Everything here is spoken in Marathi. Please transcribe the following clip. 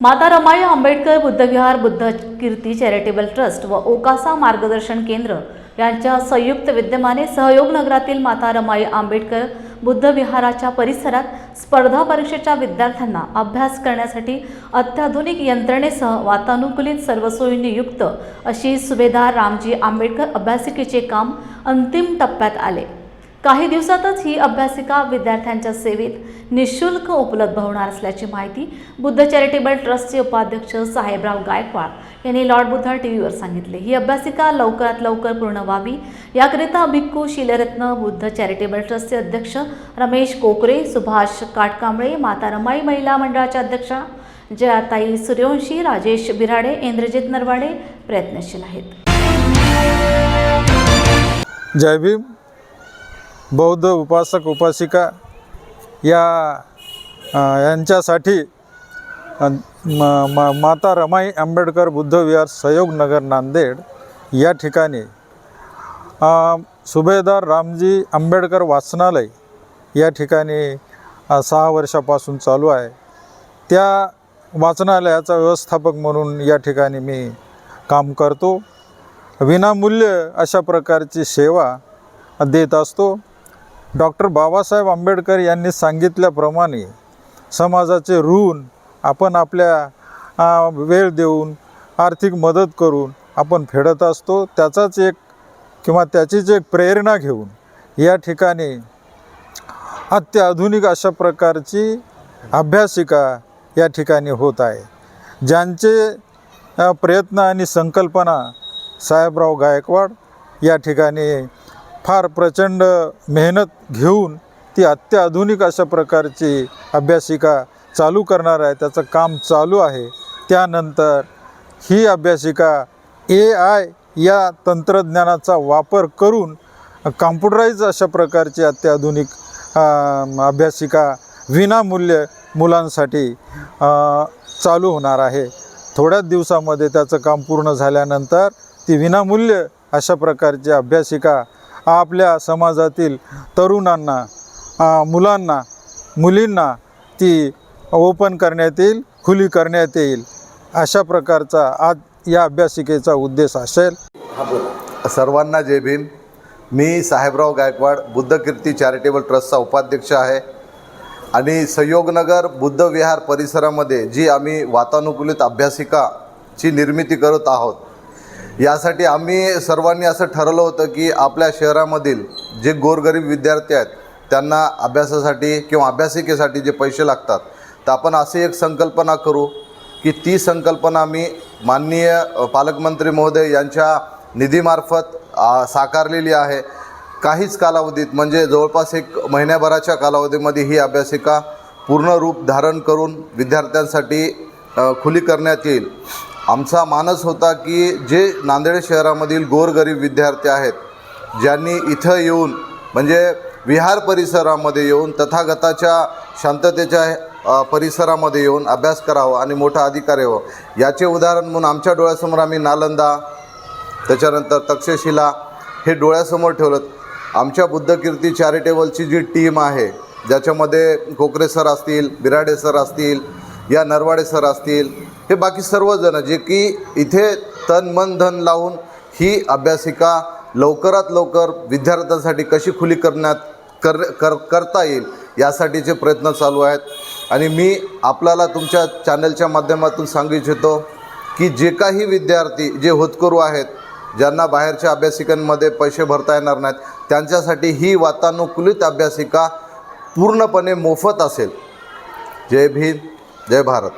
माता रमाई आंबेडकर बुद्धविहार बुद्ध कीर्ती चॅरिटेबल ट्रस्ट व ओकासा मार्गदर्शन केंद्र यांच्या संयुक्त विद्यमाने सहयोग नगरातील माता रमाई आंबेडकर बुद्धविहाराच्या परिसरात स्पर्धा परीक्षेच्या विद्यार्थ्यांना अभ्यास करण्यासाठी अत्याधुनिक यंत्रणेसह वातानुकूलित सर्व सोयींनी युक्त अशी सुभेदार रामजी आंबेडकर अभ्यासिकेचे काम अंतिम टप्प्यात आले. काही दिवसातच ही अभ्यासिका विद्यार्थ्यांच्या सेवेत निशुल्क उपलब्ध होणार असल्याची माहिती बुद्ध चॅरिटेबल ट्रस्टचे उपाध्यक्ष साहेबराव गायकवाड यांनी लॉर्ड बुद्धा टीव्हीवर सांगितले. ही अभ्यासिका लवकरात लवकर पूर्ण व्हावी. याकरिता भिक्खू शिलरत्न बुद्ध चॅरिटेबल ट्रस्टचे अध्यक्ष रमेश कोकरे सुभाष काटकांबळे माता रमाई महिला मंडळाच्या अध्यक्षा जयाताई सूर्यवंशी राजेश बिराडे इंद्रजित नरवाडे प्रयत्नशील आहेत. जय भीम. बौद्ध उपासक उपासिका या यांच्यासाठी म, माता रमाई आंबेडकर बुद्ध विहार सहयोग नगर नांदेड या ठिकाणी सुभेदार रामजी आंबेडकर वाचनालय या ठिकाणी सहा वर्षापासून चालू आहे. त्या वाचनालयाचा व्यवस्थापक म्हणून या ठिकाणी मी काम करतो. विनामूल्य अशा प्रकारची सेवा देत असतो. डॉक्टर बाबासाहेब आंबेडकर यांनी सांगितल्याप्रमाणे समाजाचे ऋण आपण आपल्या वेळ देऊन आर्थिक मदत करून आपण फेडत असतो. त्याचाच एक किंवा त्याचीच एक प्रेरणा घेऊन या ठिकाणी अत्याधुनिक अशा प्रकारची अभ्यासिका या ठिकाणी होत आहे. ज्यांचे प्रयत्न आणि संकल्पना साहेबराव गायकवाड या ठिकाणी फार प्रचंड मेहनत घेऊन ती अत्याधुनिक अशा प्रकारची अभ्यासिका चालू करणार आहे त्याचं काम चालू आहे. त्यानंतर ही अभ्यासिका ए आय या तंत्रज्ञानाचा वापर करून कॉम्प्युटराईज अशा प्रकारची अत्याधुनिक अभ्यासिका विनामूल्य मुलांसाठी चालू होणार आहे. थोड्याच दिवसामध्ये त्याचं काम पूर्ण झाल्यानंतर ती विनामूल्य अशा प्रकारची अभ्यासिका आपल्या समाजातील तरुणांना मुलांना मुलींना ती ओपन करण्यात येईल खुली करण्यात येईल. अशा प्रकारचा आज या अभ्यासिकेचा उद्देश असेल. सर्वांना जय भीम. मी साहेबराव गायकवाड बुद्धकीर्ती चॅरिटेबल ट्रस्टचा उपाध्यक्ष आहे. आणि संयोगनगर बुद्ध विहार परिसरामध्ये जी आम्ही वातानुकूलित अभ्यासिकाची निर्मिती करत आहोत यासाठी आम्ही सर्वांनी असं ठरवलं होतं की आपल्या शहरामधील जे गोरगरीब विद्यार्थी आहेत त्यांना अभ्यासासाठी किंवा अभ्यासिकेसाठी जे पैसे लागतात तर आपण अशी एक संकल्पना करू की ती संकल्पना आम्ही माननीय पालकमंत्री महोदय यांच्या निधीमार्फत साकारलेली आहे. काहीच कालावधीत म्हणजे जवळपास एक महिन्याभराच्या कालावधीमध्ये ही अभ्यासिका पूर्ण रूप धारण करून विद्यार्थ्यांसाठी खुली करण्यात येईल. आमचा मानस होता की जे नांदेड शहरामधील गोरगरीब विद्यार्थी आहेत ज्यांनी इथं येऊन म्हणजे विहार परिसरामध्ये येऊन तथागताच्या शांततेच्या परिसरामध्ये येऊन अभ्यास करावा आणि मोठा अधिकार यावं. याचे उदाहरण म्हणून आमच्या डोळ्यासमोर आम्ही नालंदा त्याच्यानंतर तक्षशिला हे डोळ्यासमोर ठेवलं. आमच्या बुद्धकीर्ती चॅरिटेबलची जी टीम आहे ज्याच्यामध्ये कोकरे सर असतील बिराडे सर असतील या नरवाडे सर असतील हे बाकी सर्वजण जे की इथे तन मन धन लावून ही अभ्यासिका लवकरात लवकर विद्यार्थ्यांसाठी कशी खुली करण्यात कर कर करता येईल यासाठीचे प्रयत्न चालू आहेत. आणि मी आपल्याला तुमच्या चॅनलच्या माध्यमातून सांगू इच्छितो की जे काही विद्यार्थी जे होतकरू आहेत ज्यांना बाहेरच्या अभ्यासिकांमध्ये पैसे भरता येणार नाहीत त्यांच्यासाठी ही वातानुकूलित अभ्यासिका पूर्णपणे मोफत असेल. जय भीम जय भारत.